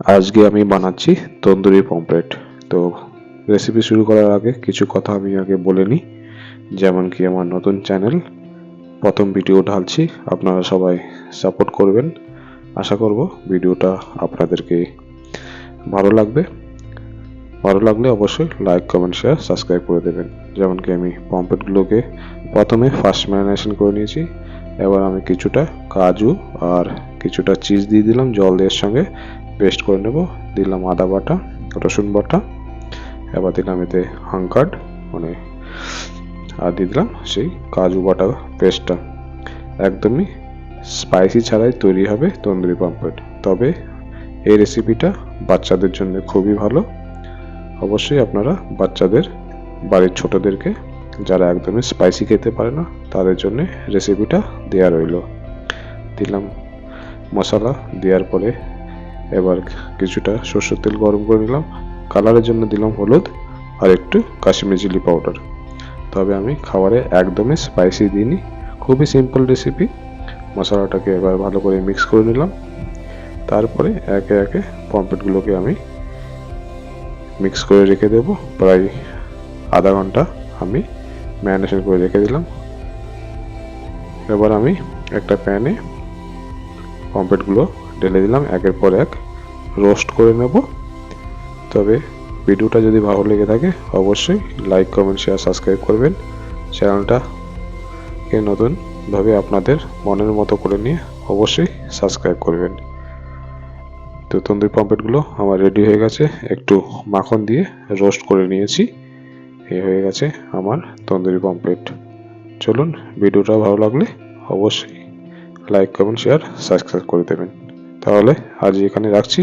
আজকে আমি বানাচ্ছি তন্দুরি পমফ্রেট। তো রেসিপি শুরু করার আগে কিছু কথা আমি আগে বলে নিই। যেমন কি আমার নতুন চ্যানেল প্রথম ভিডিও ঢালছি, আপনারা সবাই সাপোর্ট করবেন। আশা করব ভিডিওটা আপনাদেরকে ভালো লাগবে। ভালো লাগলে অবশ্যই লাইক কমেন্ট শেয়ার সাবস্ক্রাইব করে দেবেন। যেমন কি আমি পমফ্রেটগুলোকে প্রথমে ফার্স্ট ম্যারিনেশন করে নিয়েছি। এবার আমি কিছুটা কাজু আর কিছুটা চিজ দিয়ে দিলাম জল দিয়ে সঙ্গে। পেস্ট করে নেব। দিলাম আদা বাটা, রসুন বাটা, এবার দিলাম এতে হাঙ্কার্ড মানে আর দিয়ে দিলাম সেই কাজু বাটা পেস্টটা একদমই স্পাইসি ছাড়াই তৈরি হবে তন্দুরি পাম্পলেট তবে এই রেসিপিটা বাচ্চাদের জন্য খুবই ভালো। অবশ্যই আপনারা বাচ্চাদের, বাড়ির ছোটদেরকে, যারা একদমই স্পাইসি খেতে পারে না, তাদের জন্য রেসিপিটা দেওয়া রইল। দিলাম মশলা দেওয়ার পরে এবার কিছুটা সর্ষের তেল গরম করে নিলাম। কালারের জন্য দিলাম হলুদ আর একটু কাশ্মীরি চিলি পাউডার তবে আমি খাবারে একদমই স্পাইসি দিইনি। খুবই সিম্পল রেসিপি মশলাটাকে এবার ভালো করে মিক্স করে নিলাম। তারপরে একে একে পমফ্রেটগুলোকে আমি মিক্স করে রেখে দেবো। প্রায় আধা ঘণ্টা আমি ম্যারিনেশন করে রেখে দিলাম। এবার আমি একটা প্যানে পমফ্রেটগুলো ঢেলে দিলাম, একের পর এক রোস্ট করে নেব। তবে ভিডিওটা যদি ভালো লেগে থাকে, অবশ্যই লাইক কমেন্ট শেয়ার সাবস্ক্রাইব করবেন। চ্যানেলটা চ্যানেলটাকে নতুনভাবে আপনাদের মনের মতো করে নিয়ে অবশ্যই সাবস্ক্রাইব করবেন। তো তন্দুরি পমফ্রেটগুলো আমার রেডি হয়ে গেছে। একটু মাখন দিয়ে রোস্ট করে নিয়েছি। এ হয়ে গেছে আমার তন্দুরি পমফ্রেট। চলুন, ভিডিওটা ভালো লাগলে অবশ্যই লাইক কমেন্ট শেয়ার সাবস্ক্রাইব করে দেবেন। তাহলে আজ এখানে রাখছি।